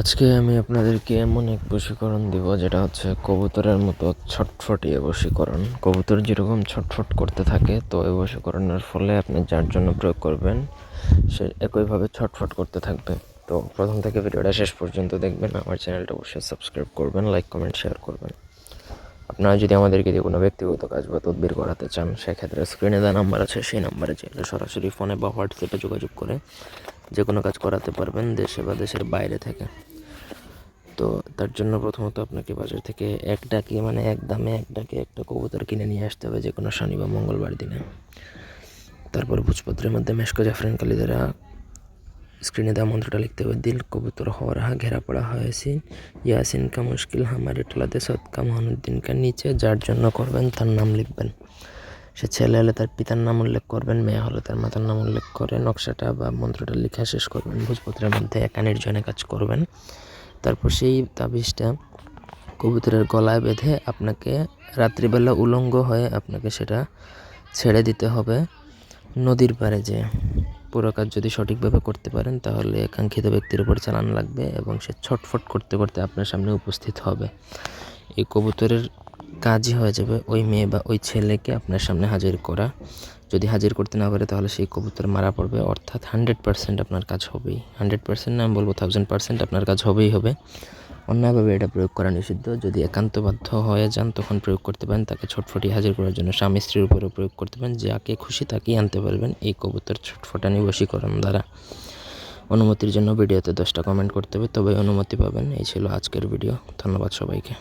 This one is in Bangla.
আজকে আমি আপনাদেরকে এমন এক বশীকরণ দিব, যেটা হচ্ছে কবুতরের মতো ছটফটিয়ে বশীকরণ। কবুতর যেরকম ছটফট করতে থাকে, তো এই বশীকরণের ফলে আপনি যার জন্য প্রয়োগ করবেন, সে একইভাবে ছটফট করতে থাকবে। তো প্রথম থেকে ভিডিওটা শেষ পর্যন্ত দেখবেন, আমার চ্যানেলটা অবশ্যই সাবস্ক্রাইব করবেন, লাইক, কমেন্ট, শেয়ার করবেন। আপনারা যদি আমাদেরকে দিয়ে কোনো ব্যক্তিগত কাজ বা তদবির করাতে চান, সেক্ষেত্রে স্ক্রিনে দেওয়া নাম্বার আছে, সেই নাম্বারে চাইলে সরাসরি ফোনে বা হোয়াটসঅ্যাপে যোগাযোগ করে যে কোনো কাজ করাতে পারবেন, দেশে বা দেশের বাইরে থেকে। তো তার জন্য প্রথমত আপনাকে বাজার থেকে এক ডাকি মানে এক দামে এক ডাকে একটা কবুতর কিনে নিয়ে আসতে হবে যে কোনো শনি বা মঙ্গলবার দিনে। তারপর ভোজপত্রের মধ্যে মেশকো জাফরান কালি দ্বারা স্ক্রিনে দেওয়া মন্ত্রটা লিখতে হবে, দিল কবুতর হওয়ার হা ঘেরা পড়া হয়েছে। ইয়াসিন কা মুশকিল, হামারে টলাতে সৎকা মহানুদ্দিন কা নিচে, যার জন্য করবেন তার নাম লিখবেন। সে ছেলে হলে তার পিতার নাম উল্লেখ করবেন, মেয়ে হলে তার মাতার নাম উল্লেখ করে নকশাটা বা মন্ত্রটা লেখা শেষ করবেন। ভোজপত্রের মধ্যে একা নির্জনে কাজ করবেন। তারপর সেই তাবিজটা কবুতরের গলায় বেঁধে আপনাকে রাত্রিবেলা উলঙ্গ হয়ে আপনাকে সেটা ছেড়ে দিতে হবে। নদীর পারে যে পুরো কাজ যদি সঠিকভাবে করতে পারেন, তাহলে একাঙ্ক্ষিত ব্যক্তির উপর চালান লাগবে এবং সে ছটফট করতে করতে আপনার সামনে উপস্থিত হবে। এই কবুতরের কাজই হয়ে যাবে ওই মেয়ে বা ওই ছেলেকে আপনার সামনে হাজির করা। যদি হাজির করতে না পারে তাহলে সেই কবুতর মারা পড়বে, অর্থাৎ হান্ড্রেড পার্সেন্ট আপনার কাজ হবেই। হান্ড্রেড পার্সেন্ট না, আমি বলব থাউজেন্ড পার্সেন্ট আপনার কাজ হবেই হবে। অন্যায়ভাবে এটা প্রয়োগ করা নিষিদ্ধ। যদি একান্ত বাধ্য হয়ে যান, তখন প্রয়োগ করতে পারেন, তাকে ছটফটি হাজির করার জন্য স্বামী স্ত্রীর উপরেও প্রয়োগ করতে পারেন। যাকে খুশি তাকেই আনতে পারবেন। এই কবুতর ছটফটানি বশীকরণ দ্বারা। অনুমতির জন্য ভিডিওতে দশটা কমেন্ট করতে হবে তবে অনুমতি পাবেন। এই ছিল আজকের ভিডিও ধন্যবাদ সবাইকে।